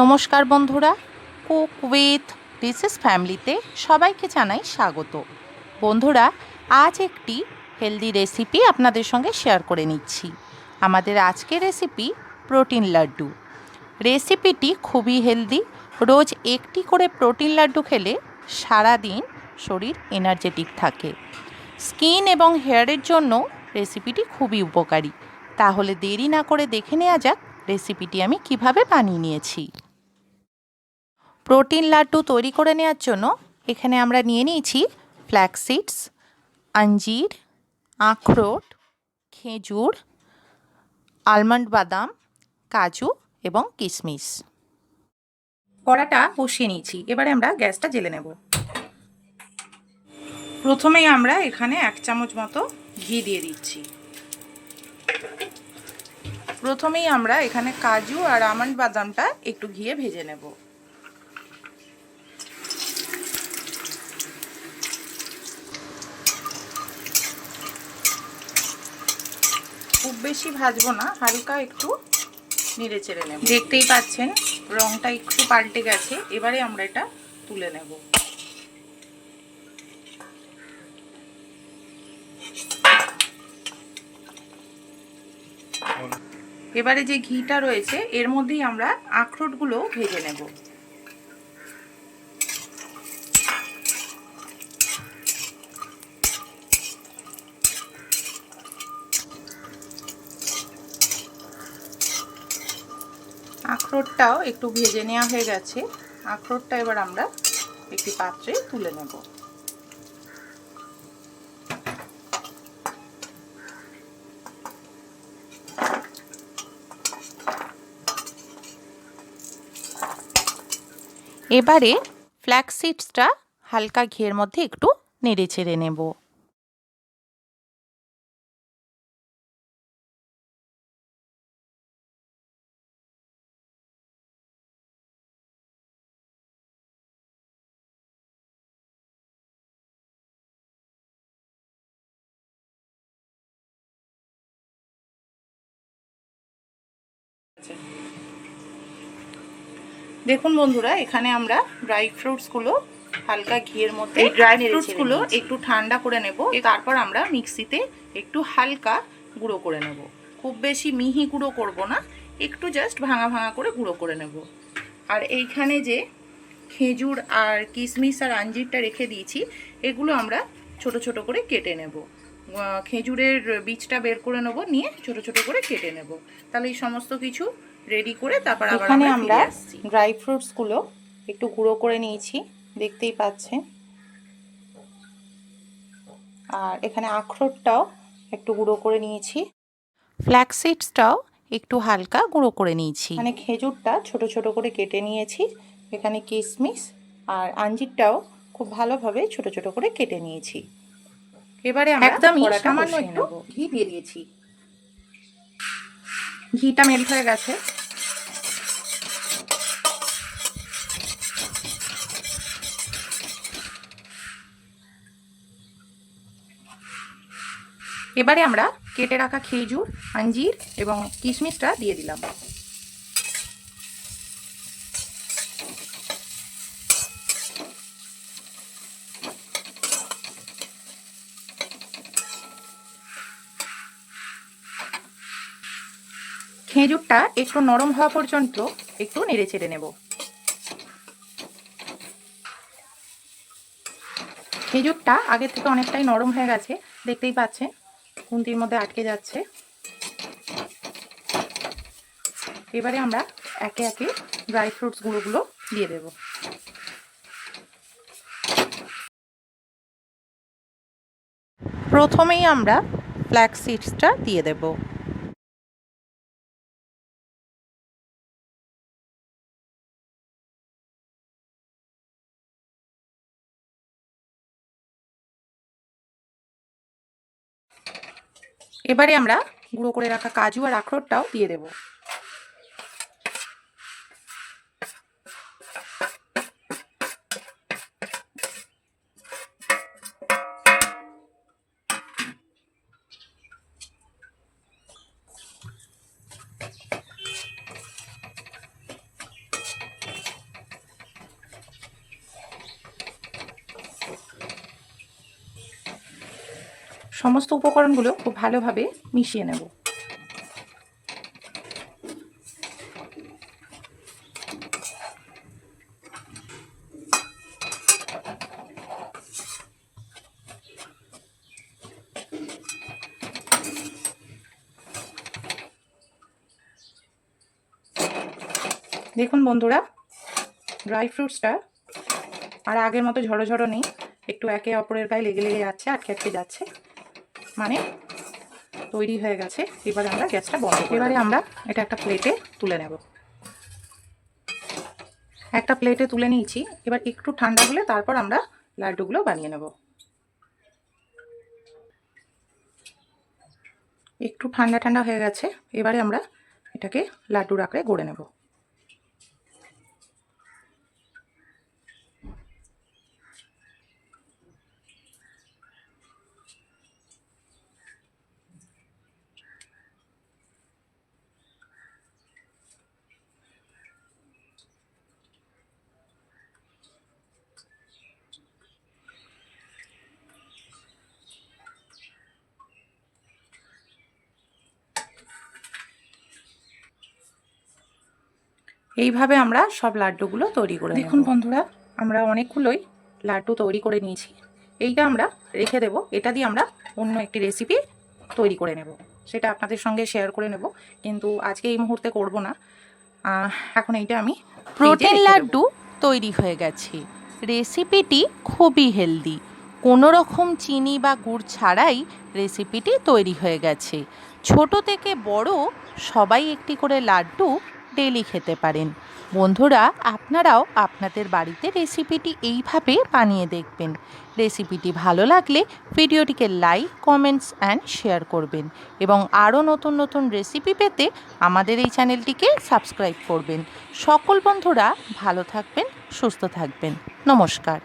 নমস্কার বন্ধুরা, cook with dishes ফ্যামিলিতে সবাইকে জানাই স্বাগত। বন্ধুরা, আজ একটি হেলদি রেসিপি আপনাদের সঙ্গে শেয়ার করে নিচ্ছি। আমাদের আজকের রেসিপি প্রোটিন লাড্ডু। রেসিপিটি খুবই হেলদি, রোজ একটি করে প্রোটিন লাড্ডু খেলে সারা দিন শরীর এনার্জেটিক থাকে। স্কিন এবং হেয়ারের জন্য রেসিপিটি খুবই উপকারী। তাহলে দেরি না করে দেখে নেওয়া যাক রেসিপিটি আমি কীভাবে বানিয়ে নিয়েছি। প্রোটিন লাড্ডু তৈরি করে নেওয়ার জন্য এখানে আমরা নিয়ে নিয়েছি ফ্ল্যাক্স সিডস আঞ্জির আখরোট, খেজুর আলমন্ড বাদাম, কাজু এবং কিশমিশ। কড়াটা বসিয়ে নিয়েছি। এবারে আমরা গ্যাসটা জেলে নেব। প্রথমেই আমরা এখানে এক চামচ মতো ঘি দিয়ে দিচ্ছি। প্রথমেই আমরা এখানে কাজু আর আমন্ড বাদামটা একটু ঘিয়ে ভেজে নেব। খুব বেশি ভাজবো না হালকা একটু নেড়ে চেড়ে নেব। দেখতেই পাচ্ছেন রংটা একটু পাল্টে গেছে এবারে আমরা এটা তুলে নেব। এবারে যে ঘিটা রয়েছে এর মধ্যেই আমরা আখরোটগুলো ভেজে নেব। আখরোটটাও একটু ভেজে নেওয়া হয়ে গেছে। আখরোটটা এবার আমরা একটি পাত্রে তুলে নেব। এবারে ফ্ল্যাক্স সিডসটা হালকা ঘিয়ের মধ্যে একটু নেড়ে ছেড়ে নেব। দেখুন বন্ধুরা এখানে আমরা ড্রাই ফ্রুটসগুলো হালকা ঘিয়ের মধ্যে ড্রাই ফ্রুটসগুলো একটু ঠান্ডা করে নেব তারপর আমরা মিক্সিতে একটু হালকা গুঁড়ো করে নেব। খুব বেশি মিহি গুঁড়ো করব না একটু জাস্ট ভাঙা ভাঙা করে গুঁড়ো করে নেব। আর এইখানে যে খেজুর আর কিশমিশ আর আঞ্জিরটা রেখে দিয়েছি এগুলো আমরা ছোট ছোট করে কেটে নেব। খেজুরের বীজটা বের করে নেব নিয়ে ছোট ছোট করে কেটে নেব। তাহলে এই সমস্ত কিছু রেডি করে তারপর এখানে আমরা ড্রাই ফ্রুটসগুলো একটু গুঁড়ো করে নিয়েছি দেখতেই পাচ্ছেন। আর এখানে আখরোটটাও একটু গুঁড়ো করে নিয়েছি। ফ্ল্যাক্স সিডসটাও একটু হালকা গুঁড়ো করে নিয়েছি। এখানে খেজুরটা ছোট ছোট করে কেটে নিয়েছি। এখানে কিশমিশ আর আঞ্জিরটাও খুব ভালোভাবে ছোট ছোট করে কেটে নিয়েছি। এবারে আমরা একদমই সামান্য একটু ঘি দিয়ে দিয়েছি। ঘিটা মেল্ট হয়ে গেছে। এবারে আমরা কেটে রাখা খেজুর আঞ্জির এবং কিশমিশটা দিয়ে দিলাম। খেজুরটা একটু নরম হওয়া পর্যন্ত একটু নেড়ে চেড়ে নেব। খেজুরটা আগের থেকে অনেকটাই নরম হয়ে গেছে, দেখতেই পাচ্ছেন, খুন্তির মধ্যে আটকে যাচ্ছে। এবারে আমরা একে একে ড্রাই ফ্রুটস গুঁড়োগুলো দিয়ে দেব। প্রথমেই আমরা ফ্ল্যাক্স সিডসটা দিয়ে দেবো। এবারে আমরা গুঁড়ো করে রাখা কাজু আর আখরোটটাও দিয়ে দেব। সমস্ত উপকরণগুলো খুব ভালোভাবে মিশিয়ে নেব। দেখুন বন্ধুরা ড্রাই ফ্রুটসটা আর আগের মতো ঝড়ো ঝড়ো নেই, একটু একে অপরের গায়ে লেগে লেগে যাচ্ছে, আটকে আটকে যাচ্ছে। মানে তৈরি হয়ে গেছে। এবার আমরা গ্যাসটা বন্ধ। এবারে আমরা এটা একটা প্লেটে তুলে নেব। একটা প্লেটে তুলে নিয়েছি। এবার একটু ঠান্ডা হলে তারপর আমরা লাড্ডুগুলো বানিয়ে নেব। একটু ঠান্ডা ঠান্ডা হয়ে গেছে। এবারে আমরা এটাকে লাড্ডুর আকারে গড়ে নেব। এইভাবে আমরা সব লাড্ডুগুলো তৈরি করে দেখুন বন্ধুরা আমরা অনেকগুলোই লাড্ডু তৈরি করে নিয়েছি। এইটা আমরা রেখে দেব। এটা দিয়ে আমরা অন্য একটি রেসিপি তৈরি করে নেব। সেটা আপনাদের সঙ্গে শেয়ার করে নেব। কিন্তু আজকে এই মুহূর্তে করব না। এখন এইটা আমি প্রোটিন লাড্ডু তৈরি হয়ে গেছে। রেসিপিটি খুবই হেলদি কোনো রকম চিনি বা গুড় ছাড়াই রেসিপিটি তৈরি হয়ে গেছে। ছোট থেকে বড় সবাই একটি করে লাড্ডু ডেলি খেতে পারেন। বন্ধুরা, আপনারাও আপনাদের বাড়িতে রেসিপিটি এইভাবে বানিয়ে দেখবেন। রেসিপিটি ভালো লাগলে ভিডিওটিকে লাইক কমেন্টস অ্যান্ড শেয়ার করবেন এবং আরও নতুন নতুন রেসিপি পেতে আমাদের এই চ্যানেলটিকে সাবস্ক্রাইব করবেন। সকল বন্ধুরা ভালো থাকবেন, সুস্থ থাকবেন। নমস্কার।